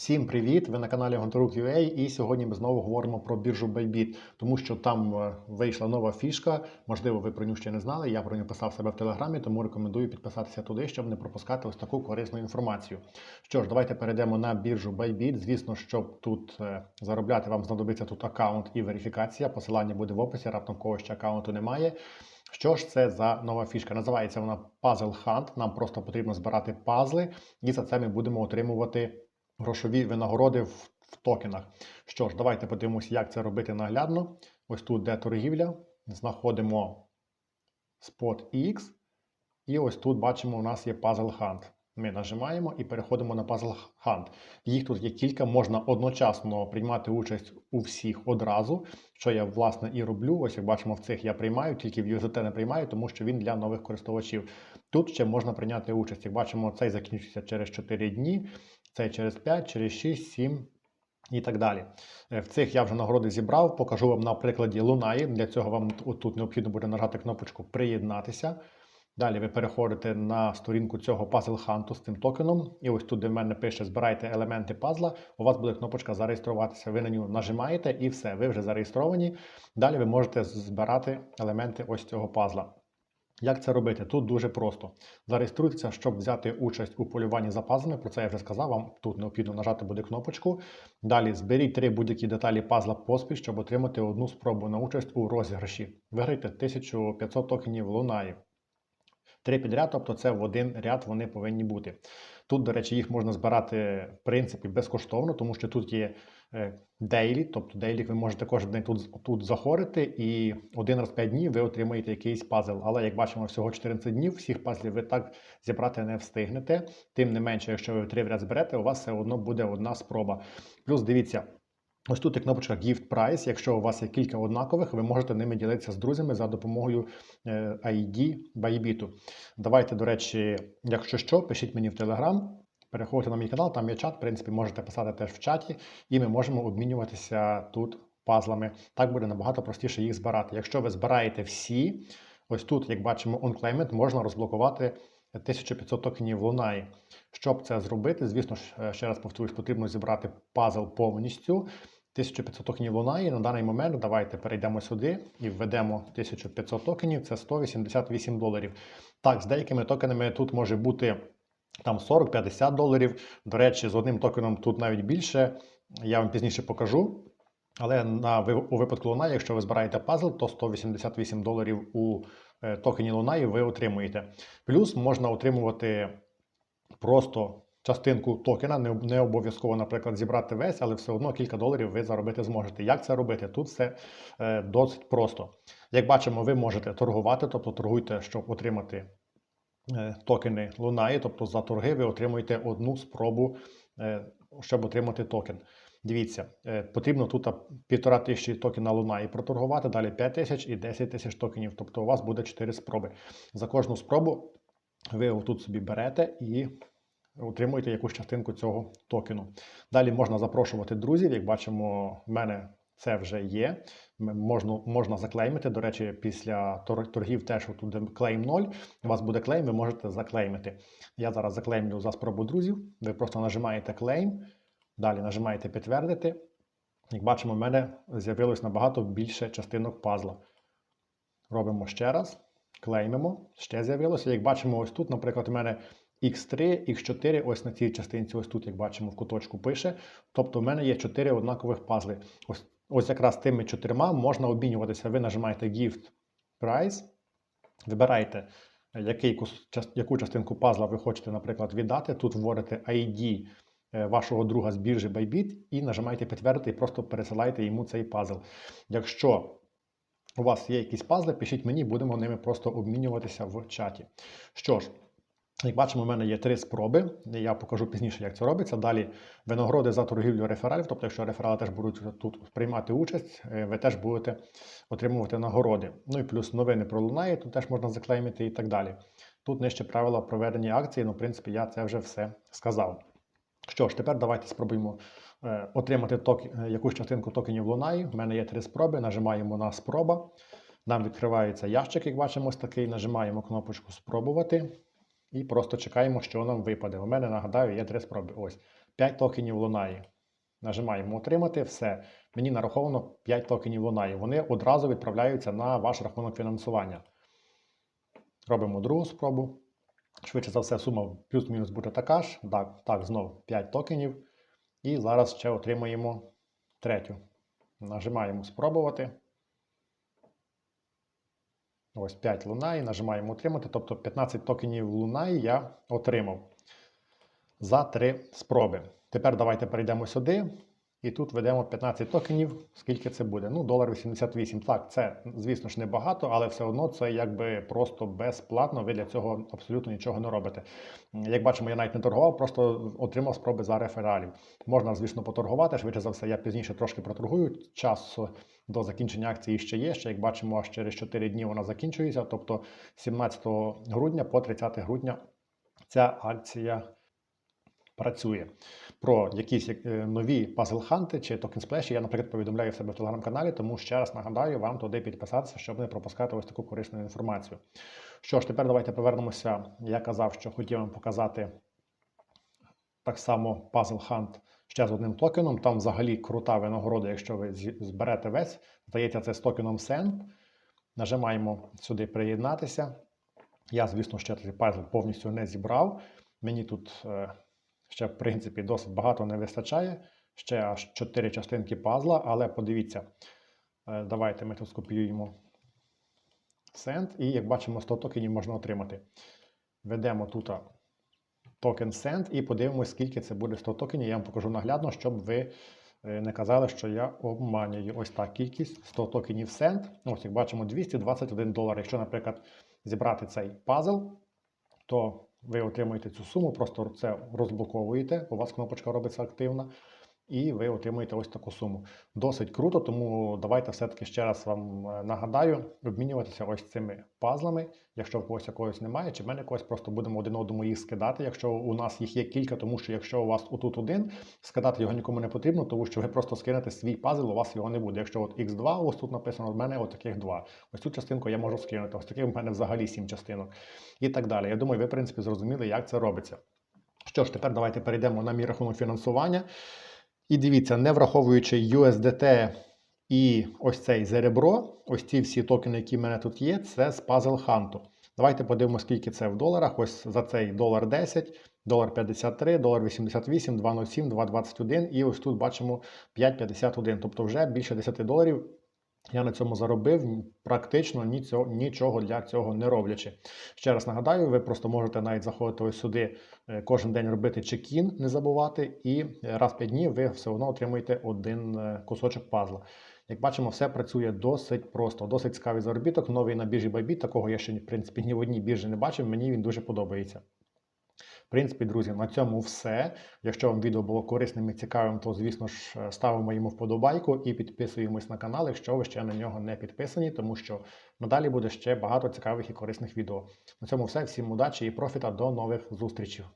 Всім привіт! Ви на каналі Гонтарук UA і сьогодні ми знову говоримо про біржу Bybit, тому що там е, вийшла нова фішка. Можливо, ви про нього ще не знали. Я про нього писав себе в телеграмі, тому рекомендую підписатися туди, щоб не пропускати ось таку корисну інформацію. Що ж, давайте перейдемо на біржу Bybit. Звісно, щоб тут е, заробляти, вам знадобиться тут аккаунт і верифікація. Посилання буде в описі, раптом когось ще аккаунту немає. Що ж це за нова фішка? Називається вона Puzzle Hunt. Нам просто потрібно збирати пазли, і за це ми будемо отримувати грошові винагороди в, в токенах. Що ж, давайте подивимося, як це робити наглядно. Ось тут, де торгівля, знаходимо Spot X. І ось тут бачимо, у нас є Puzzle Hunt. Ми нажимаємо і переходимо на Puzzle Hunt. Їх тут є кілька, можна одночасно приймати участь у всіх одразу, що я власне і роблю. Ось як бачимо, в цих я приймаю, тільки в USDT не приймаю, тому що він для нових користувачів. Тут ще можна прийняти участь. Як бачимо, цей закінчується через 4 дні, цей через 5, через 6, 7 і так далі. Е, В цих я вже нагороди зібрав, покажу вам на прикладі Лунаї. Для цього вам тут необхідно буде нажати кнопочку Приєднатися. Далі ви переходите на сторінку цього Puzzle Hunt з цим токеном. І ось тут, де в мене пише Збирайте елементи пазла, у вас буде кнопочка Зареєструватися. Ви на нього нажимаєте і все, ви вже зареєстровані. Далі ви можете збирати елементи ось цього пазла. Як це робити? Тут дуже просто. Зареєструйтеся, щоб взяти участь у полюванні за пазлами. Про це я вже сказав. Вам тут необхідно нажати буде кнопочку. Далі зберіть три будь-які деталі пазла поспіль, щоб отримати одну спробу на участь у розіграші. Виграйте 1500 токенів Лунаї. Три підряд, тобто це в один ряд вони повинні бути. Тут, до речі, їх можна збирати в принципі безкоштовно, тому що тут є дейлі, тобто дейлі ви можете кожен день тут, тут заходити, і один раз в 5 днів ви отримаєте якийсь пазл. Але як бачимо, всього 14 днів, всіх пазлів ви так зібрати не встигнете. Тим не менше, якщо ви три в ряд зберете, у вас все одно буде одна спроба. Плюс дивіться. Ось тут є кнопочка Gift Price. Якщо у вас є кілька однакових, ви можете ними ділитися з друзями за допомогою е, ID Bybit. Давайте, до речі, якщо що, пишіть мені в Telegram, переходьте на мій канал, там є чат, в принципі, можете писати теж в чаті, і ми можемо обмінюватися тут пазлами. Так буде набагато простіше їх збирати. Якщо ви збираєте всі, ось тут, як бачимо, OnClaimant, можна розблокувати 1500 токенів Лунаї. Щоб це зробити, звісно ж, е, ще раз повторюсь, потрібно зібрати пазл повністю. 1500 токенів Лунаї. На даний момент давайте перейдемо сюди і введемо 1500 токенів, це 188 доларів. Так, з деякими токенами тут може бути там 40-50 доларів. До речі, з одним токеном тут навіть більше. Я вам пізніше покажу. Але на, у випадку Лунаї, якщо ви збираєте пазл, то 188 доларів у е, токені Лунаї ви отримуєте. Плюс можна отримувати просто частинку токена, не, не обов'язково, наприклад, зібрати весь, але все одно кілька доларів ви заробити зможете. Як це робити? Тут все е, досить просто. Як бачимо, ви можете торгувати, тобто торгуйте, щоб отримати е, токени Лунаї, тобто за торги ви отримуєте одну спробу, е, щоб отримати токен. Дивіться, е, потрібно тут півтора тисячі токена Луна проторгувати, далі 5 тисяч і 10 тисяч токенів. Тобто у вас буде 4 спроби. За кожну спробу ви тут собі берете і отримуєте якусь частинку цього токену. Далі можна запрошувати друзів. Як бачимо, в мене це вже є. Можна можна заклеймити. До речі, після торгів теж тут клейм 0, у вас буде клейм, ви можете заклеймити. Я зараз заклеймлю за спробу друзів. Ви просто нажимаєте клейм. Далі нажимаєте підтвердити. Як бачимо, в мене з'явилось набагато більше частинок пазла. Робимо ще раз, клеймимо, ще з'явилося. Як бачимо, ось тут, наприклад, у мене X3, X4, ось на цій частинці, ось тут, як бачимо, в куточку пише. Тобто в мене є 4 однакових пазли. Ось ось якраз тими чотирма можна обмінюватися. Ви нажимаєте Gift Price, вибираєте, який, яку частинку пазла ви хочете, наприклад, віддати. Тут вводите ID вашого друга з біржі Bybit і нажимаєте підтвердити і просто пересилаєте йому цей пазл. Якщо у вас є якісь пазли, пишіть мені, будемо ними просто обмінюватися в чаті. Що ж, як бачимо, у мене є три спроби. Я покажу пізніше, як це робиться. Далі винагороди за торгівлю рефералів. Тобто, якщо реферали теж будуть тут приймати участь, ви теж будете отримувати нагороди. Ну і плюс новини про Лунає, тут теж можна заклеймити і так далі. Тут нижче правила проведення акції, ну, в принципі, я це вже все сказав. Що ж, тепер давайте спробуємо е, отримати ток, е, якусь частинку токенів Лунаї. У мене є три спроби. Нажимаємо на спроба. Нам відкривається ящик, як бачимо, ось такий. Нажимаємо кнопочку Спробувати і просто чекаємо, що нам випаде. У мене, нагадаю, є три спроби. Ось 5 токенів лунає. Нажимаємо отримати, все. Мені нараховано 5 токенів лунає. Вони одразу відправляються на ваш рахунок фінансування. Робимо другу спробу. Швидше за все, сума плюс-мінус буде така ж. Так, так, знов 5 токенів. І зараз ще отримаємо третю. Нажимаємо спробувати. Ось 5 лунає, нажимаємо отримати. Тобто 15 токенів лунає я отримав за 3 спроби. Тепер давайте перейдемо сюди. І тут ведемо 15 токенів. Скільки це буде? Ну, долар 88. Так, це, звісно ж, небагато, але все одно це якби просто безплатно. Ви для цього абсолютно нічого не робите. Як бачимо, я навіть не торгував, просто отримав спроби за рефералів. Можна, звісно, поторгувати. Швидше за все, я пізніше трошки проторгую. Час до закінчення акції ще є. Ще як бачимо, аж через 4 дні вона закінчується. Тобто 17 грудня по 30 грудня ця акція працює. Про якісь е, нові пазл-ханти чи токен-сплеші я, наприклад, повідомляю в себе в телеграм-каналі, тому ще раз нагадаю вам туди підписатися, щоб не пропускати ось таку корисну інформацію. Що ж, тепер давайте повернемося. Я казав, що хотів вам показати так само пазл-хант ще з одним токеном. Там взагалі крута винагорода, якщо ви зберете весь. Здається, це з токеном SEND. Нажимаємо сюди приєднатися. Я, звісно, ще цей пазл повністю не зібрав. Мені тут е, ще, в принципі, досить багато не вистачає. Ще аж 4 частинки пазла, але подивіться, е, давайте ми тут скопіюємо Send, і як бачимо, 100 токенів можна отримати. Ведемо тут токен Send і подивимося, скільки це буде 100 токенів. Я вам покажу наглядно, щоб ви е, не казали, що я обманюю. Ось так кількість 100 токенів Send. Ось як бачимо, 221 долар. Якщо, наприклад, зібрати цей пазл, то ви отримуєте цю суму, просто це розблоковуєте, у вас кнопочка робиться активна, і ви отримуєте ось таку суму. Досить круто, тому давайте все-таки ще раз вам е, нагадаю, обмінюватися ось цими пазлами. Якщо в когось якогось немає, чи в мене когось просто будемо один одному їх скидати, якщо у нас їх є кілька, тому що якщо у вас отут один, скидати його нікому не потрібно, тому що ви просто скинете свій пазл, у вас його не буде. Якщо от X2, ось тут написано, в мене от таких два. Ось цю частинку я можу скинути, ось таких в мене взагалі сім частинок і так далі. Я думаю, ви, в принципі, зрозуміли, як це робиться. Що ж, тепер давайте перейдемо на мій рахунок фінансування. І дивіться, не враховуючи USDT і ось цей Zerebro, ось ці всі токени, які в мене тут є, це з Puzzle Hunt. Давайте подивимося, скільки це в доларах. Ось за цей долар 10, долар 53, долар 88, 2,07, 2,21 і ось тут бачимо 5,51. Тобто вже більше 10 доларів я на цьому заробив, практично нічого для цього не роблячи. Ще раз нагадаю, ви просто можете навіть заходити ось сюди е, кожен день робити чекін, не забувати, і раз в 5 днів ви все одно отримуєте один е, кусочок пазла. Як бачимо, все працює досить просто, досить цікавий заробіток. Новий на біржі Bybit, такого я ще в принципі ні в одній біржі не бачив. Мені він дуже подобається. В принципі, друзі, на цьому все. Якщо вам відео було корисним і цікавим, то звісно ж ставимо йому вподобайку і підписуємось на канал, якщо ви ще на нього не підписані, тому що надалі буде ще багато цікавих і корисних відео. На цьому все. Всім удачі і профіта. До нових зустрічей.